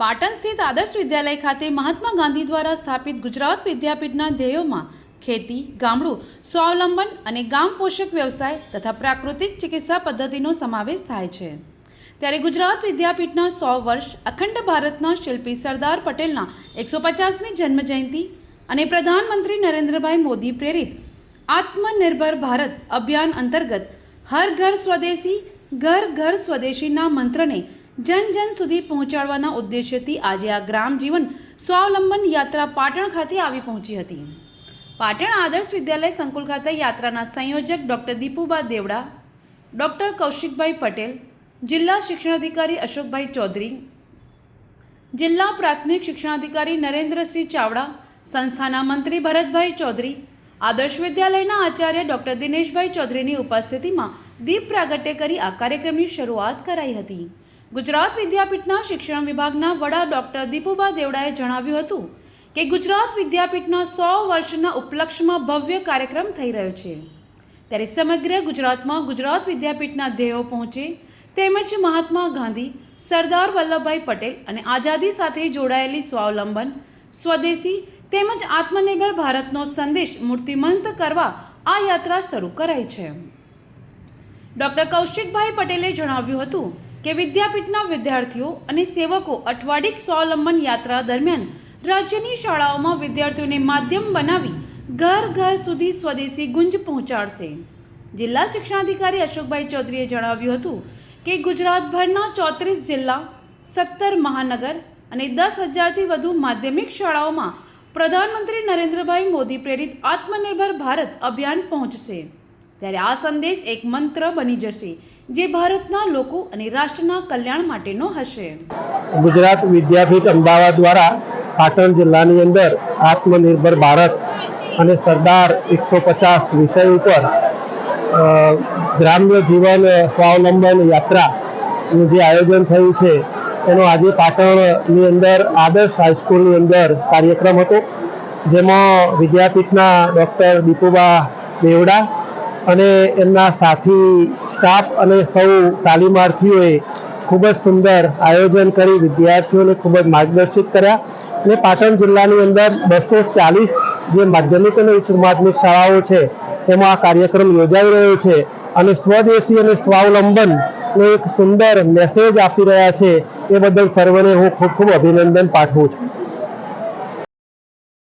પાટણ સ્થિત આદર્શ વિદ્યાલય ખાતે મહાત્મા ગાંધી દ્વારા સ્થાપિત ગુજરાત વિદ્યાપીઠના ધ્યેયોમાં ખેતી, ગામડું, સ્વાવલંબન અને ગામ પોષક વ્યવસાય તથા પ્રાકૃતિક ચિકિત્સા પદ્ધતિનો સમાવેશ થાય છે. ત્યારે ગુજરાત વિદ્યાપીઠના સો વર્ષ અખંડ ભારતના શિલ્પી સરદાર પટેલના એકસો પચાસમી જન્મજયંતિ અને પ્રધાનમંત્રી નરેન્દ્રભાઈ મોદી પ્રેરિત આત્મનિર્ભર ભારત અભિયાન અંતર્ગત હર ઘર સ્વદેશી, ઘર ઘર સ્વદેશીના મંત્રને જન જન સુધી પહોંચાડવાના ઉદ્દેશ્યથી આજે આ ગ્રામ જીવન સ્વાવલંબન યાત્રા પાટણ ખાતે આવી પહોંચી હતી. પાટણ આદર્શ વિદ્યાલય સંકુલ ખાતે યાત્રાના સંયોજક ડૉક્ટર દીપુબા દેવડા, ડૉક્ટર કૌશિકભાઈ પટેલ, જિલ્લા શિક્ષણાધિકારી અશોકભાઈ ચૌધરી, જિલ્લા પ્રાથમિક શિક્ષણાધિકારી નરેન્દ્રસિંહ ચાવડા, સંસ્થાના મંત્રી ભરતભાઈ ચૌધરી, આદર્શ વિદ્યાલયના આચાર્ય ડૉક્ટર દિનેશભાઈ ચૌધરીની ઉપસ્થિતિમાં દીપ પ્રાગટ્ય કરી આ કાર્યક્રમની શરૂઆત કરાઈ હતી. ગુજરાત વિદ્યાપીઠના શિક્ષણ વિભાગના વડા ડૉક્ટર દીપુબા દેવડાએ જણાવ્યું હતું કે ગુજરાત વિદ્યાપીઠના સો વર્ષના ઉપલક્ષમાં ભવ્ય કાર્યક્રમ થઈ રહ્યો છે. ત્યારે સમગ્ર ગુજરાતમાં ગુજરાત વિદ્યાપીઠના ધ્યેયો પહોંચે તેમજ મહાત્મા ગાંધી, સરદાર વલ્લભભાઈ પટેલ અને આઝાદી સાથે જોડાયેલી સ્વાવલંબન, સ્વદેશી તેમજ આત્મનિર્ભર ભારતનો સંદેશ મૂર્તિમંત કરવા આ યાત્રા શરૂ કરાઈ છે. ડૉક્ટર કૌશિકભાઈ પટેલે જણાવ્યું હતું કે વિદ્યાપીઠના વિદ્યાર્થીઓ અને સેવકો અઠવાડિક સ્વાવલંબન યાત્રા દરમિયાન રાજ્યની શાળાઓમાં વિદ્યાર્થીઓને માધ્યમ બનાવી ઘર ઘર સુધી સ્વદેશી ગુંજ પહોંચાડશે. જિલ્લા શિક્ષણાધિકારી અશોકભાઈ ચૌધરીએ જણાવ્યું હતું કે ગુજરાતભરના ચોત્રીસ જિલ્લા, સત્તર મહાનગર અને દસ હજારથી વધુ માધ્યમિક શાળાઓમાં પ્રધાનમંત્રી નરેન્દ્રભાઈ મોદી પ્રેરિત આત્મનિર્ભર ભારત અભિયાન પહોંચશે. ત્યારે આ સંદેશ એક મંત્ર બની જશે. જે ભારતના લોકો અને રાષ્ટ્રના કલ્યાણ માટેનો હશે. ગુજરાત વિદ્યાપીઠ અમદાવાદ દ્વારા પાટણ જિલ્લાની અંદર આત્મનિર્ભર ભારત અને સરદાર એકસો પચાસ વિષય ઉપર ગ્રામ્ય જીવન સ્વાવલંબન યાત્રાનું જે આયોજન થયું છે, એનો આજે પાટણની અંદર આદર્શ હાઈસ્કૂલની અંદર કાર્યક્રમ હતો, જેમાં વિદ્યાપીઠના ડૉક્ટર દીપુબા દેવડા અને એમના સાથી સ્ટાફ અને સૌ તાલીમાર્થીઓએ ખૂબ જ સુંદર આયોજન કરી, વિદ્યાર્થીઓને ખૂબ જ માર્ગદર્શિત કર્યા અને પાટણ જિલ્લાની અંદર બસો ચાલીસ જે માધ્યમિક અને ઉચ્ચ માધ્યમિક શાળાઓ છે, એમાં આ કાર્યક્રમ યોજાઈ રહ્યો છે અને સ્વદેશી અને સ્વાવલંબન એક સુંદર મેસેજ આપી રહ્યા છે, એ બદલ સર્વને હું ખૂબ ખૂબ અભિનંદન પાઠવું છું.